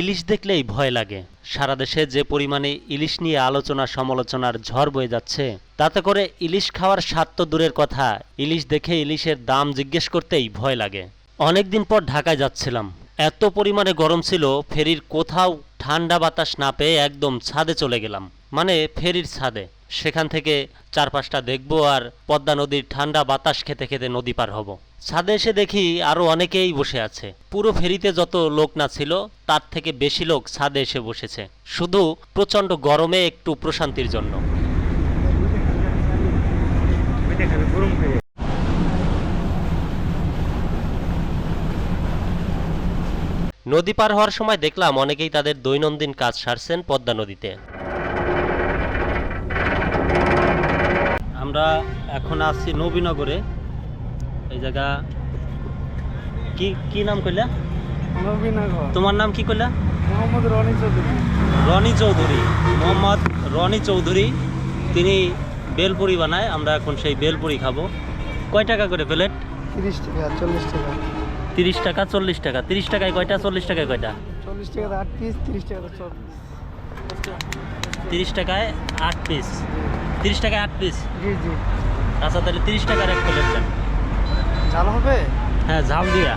ইলিশ দেখলেই ভয় লাগে। সারা দেশে যে পরিমাণে ইলিশ নিয়ে আলোচনা সমালোচনার ঝড় বয়ে যাচ্ছে, তাতে করে ইলিশ খাওয়ার স্বাদ তো দূরের কথা, ইলিশ দেখে ইলিশের দাম জিজ্ঞেস করতেই ভয় লাগে। অনেকদিন পর ঢাকায় যাচ্ছিলাম। এত পরিমাণে গরম ছিল, ফেরির কোথাও ঠান্ডা বাতাস না পেয়ে একদম ছাদে চলে গেলাম। মানে ফেরির ছাদে। সেখান থেকে চার পাঁচটা দেখব আর পদ্মা নদীর ঠান্ডা বাতাস খেতে খেতে নদী পার হব। ছাদে এসে দেখি আরও অনেকেই বসে আছে। পুরো ফেরিতে যত লোক না ছিল, তার থেকে বেশি লোক ছাদে এসে বসেছে। শুধু প্রচণ্ড গরমে একটু প্রশান্তির জন্য। নদী পার হওয়ার সময় দেখলাম অনেকেই তাদের দৈনন্দিন কাজ সারছেন পদ্মা নদীতে। আমরা এখন আছি নবীনগরে। এই জায়গা। কি কি নাম কইলা? তোমার নাম কি কইলা? মোহাম্মদ রনি চৌধুরী। রনি চৌধুরী। মোহাম্মদ রনি চৌধুরী তিনি বেলপুরি বানায় আমরা এখন সেই বেলপুরি খাব। কয় টাকা করে প্লেট? তিরিশ টাকা চল্লিশ টাকা। তিরিশ টাকা চল্লিশ টাকা। তিরিশ টাকায় কয়টা চল্লিশ টাকায় কয়টা? চল্লিশ টাকা আট পিস তিরিশ টাকা তিরিশ টাকায় আট পিস। তিরিশ টাকায় আট পিস? জি জি। আচ্ছা তাহলে তিরিশ টাকার এক প্লেট দেন। ঝাল হবে? হ্যাঁ ঝাল দিয়া।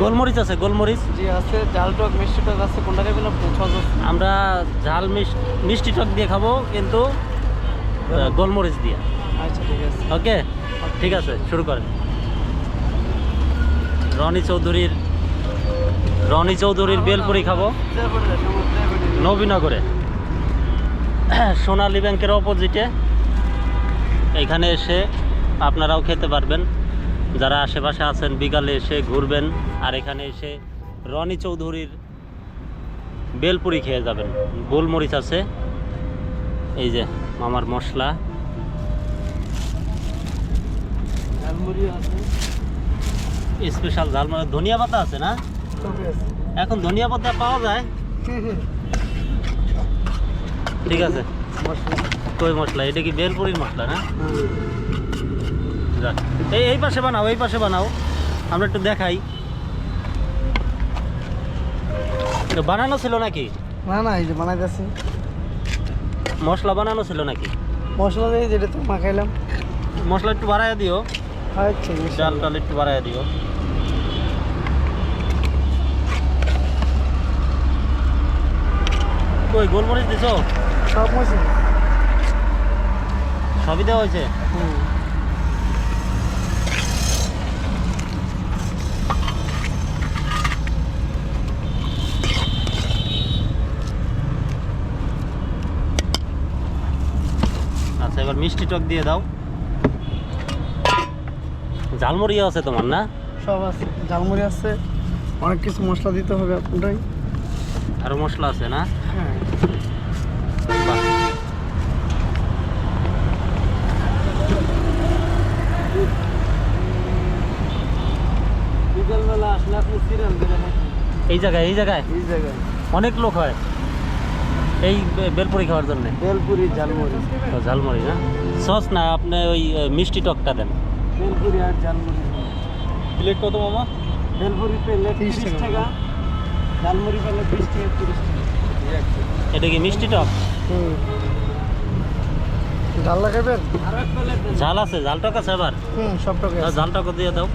গোলমরিচ আছে গোলমরিচ। জি আছে জাল টক মিষ্টি টক আছে কোনটা খাবেন আপনি আমরা ঝাল মিষ্টি মিষ্টি টক দিয়ে খাব কিন্তু গোলমরিচ দিয়ে। আচ্ছা ঠিক আছে। ওকে? ঠিক আছে শুরু করেন। রনি চৌধুরীর রনি চৌধুরীর বেলপুরি খাব। নবীনগরে। সোনালী ব্যাংকের অপোজিটে এখানে এসে আপনারাও খেতে পারবেন। যারা আশেপাশে আছেন বিকালে এসে ঘুরবেন আর এখানে এসে রনি চৌধুরীর বেলপুরি খেয়ে যাবেন। গোলমরিচ আছে। এই যে মামার মশলা। স্পেশাল ঝাল মানে ধনিয়া পাতা আছে না? এখন ধনিয়া পাতা পাওয়া যায়। ঠিক আছে। মশলা। কই মশলা? এটা কি বেলপুরির মশলা না? যাক। এই এই পাশে বানাও এই পাশে বানাও। আমরা একটু দেখাই। বানানো ছিল নাকি? না না এই যে বানাইতেছি। মশলা বানানো ছিল নাকি? মশলা দিয়ে যেটা তো মাখাইলাম। মশলা একটু বাড়াইয়া দিও। আচ্ছা ডাল টাল একটু বাড়াইয়া দিও। কই গোলমরিচ দিছো? সব মশলা সবই দেওয়া হয়েছে? হুম আচ্ছা এবার মিষ্টি টক দিয়ে দাও। ঝালমুড়িও আছে তোমার না? সব আছে ঝালমুড়ি আছে। অনেক কিছু মশলা দিতে হবে আপনারাই। আরও মশলা আছে না? হ্যাঁ। এই জায়গায় এই জায়গায়? এই জায়গায়। অনেক লোক হয়। এই বেলপুরি খাওয়ার জন্য? বেলপুরি ঝালমুড়ি। ঝালমুড়ি না? সস না আপনি ওই মিষ্টি টকটা দেন? বেলপুরি আর ঝালমুড়ি। প্লেট কত মামা? বেলপুরি পেলে তিরিশ টাকা। ঝালমুড়ি পেলে বিশ টাকা তিরিশ টাকা। এটা কি মিষ্টি টক? ডাল লাগাবেন আর এক প্লেট ঝাল আছে ঝাল টক আছে আবার? হুম সব টাকা তাহলে ঝাল টক দিয়ে দাও।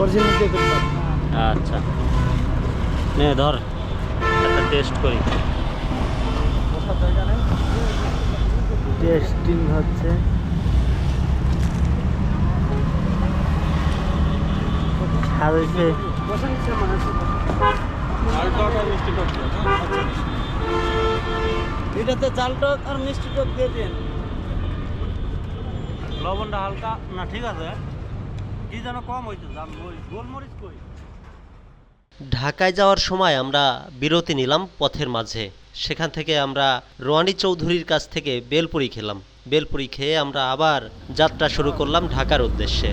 অরিজিনাল দিয়ে আচ্ছা। নে ধর। একটা টেস্ট করি। টেস্টিং হচ্ছে। এটাতে চাল টক আর মিষ্টি টক দিয়ে দিন। লবণটা হালকা। না ঠিক আছে। কি যেন কম হইতে গোলমরিচ কই? ঢাকায় যাওয়ার সময় আমরা বিরতি নিলাম পথের মাঝে। সেখান থেকে আমরা রোয়ানি চৌধুরীর কাছ থেকে বেলপুরি খেলাম। বেলপুরি খেয়ে আমরা আবার যাত্রা শুরু করলাম ঢাকার উদ্দেশ্যে।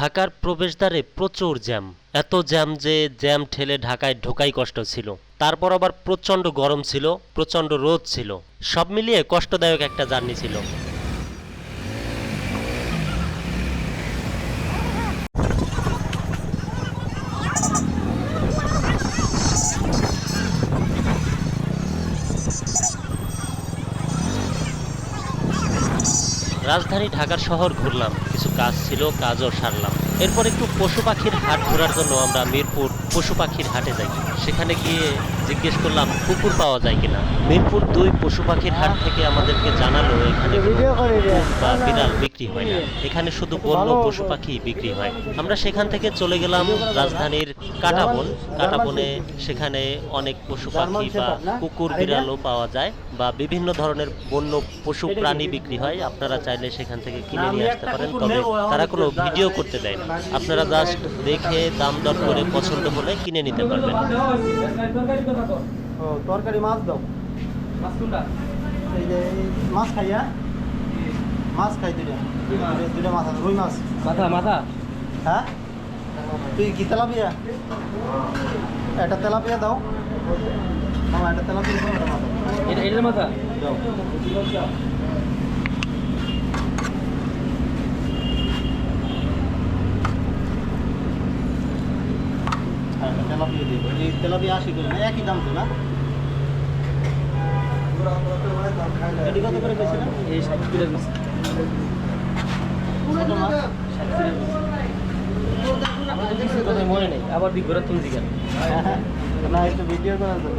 ঢাকার প্রবেশদ্বারে প্রচুর জ্যাম। এত জ্যাম যে জ্যাম ঠেলে ঢাকায় ঢোকাই কষ্ট ছিল। তারপর আবার প্রচণ্ড গরম ছিল, প্রচণ্ড রোদ ছিল। সব মিলিয়ে কষ্টদায়ক একটা জার্নি ছিল। রাজধানী ঢাকার শহর ঘুরলাম, কিছু কাজ ছিল, কাজও সারলাম। এরপর একটু পশু পাখির হাট ঘোরার জন্য আমরা মিরপুর পশু পাখির হাটে যাই। সেখানে গিয়ে জিজ্ঞেস করলাম কুকুর পাওয়া যায় কিনা? মিরপুর দুই পশু পাখির হাট থেকে আমাদেরকে জানালো এখানে বা বিড়াল বিক্রি হয় না। এখানে শুধু বন্য পশু পাখি বিক্রি হয়। আমরা সেখান থেকে চলে গেলাম রাজধানীর কাটাবন। কাটাবনে সেখানে অনেক পশু পাখি বা কুকুর বিড়ালও পাওয়া যায় বা বিভিন্ন ধরনের বন্য পশু প্রাণী বিক্রি হয়। আপনারা চাইলে সেখান থেকে কিনে নিয়ে আসতে পারেন। তবে তারা কোনো ভিডিও করতে দেয় না। আপনারা জাস্ট দেখে দাম দর করে পছন্দ হলে কিনে নিতে পারবেন। ও তরকারি মাছ দাও। এই যে এই মাছ খাইয়া? মাছ খাই দুইটা। দুইটা- মাছ রুই মাছ। মাথা মাথা? হ্যাঁ? তুই কি তেলাপিয়া? একটা তেলাপিয়া দাও। মামা একটা তেলাপিয়া দাও মাছ এটা এটার মাথা? দাও। তেলাপিয়া এই তেলাপিয়া আশি করে না একই দাম তো না? এটি কত করে না এই ষাট কিলো মাছ? ষাট কিলো মনে নেই। আবার দিক ঘোরা তুমি দিকেন না একটু ভিডিও করার জন্য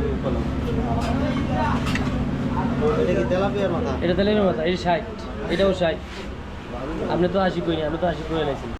এটা কি তেলাপিয়ার মাথা? এটা তেলের মাথা এটা ষাট। এটাও ষাট। আপনি তো আশি করি আপনি তো আশি করে নিয়েছেন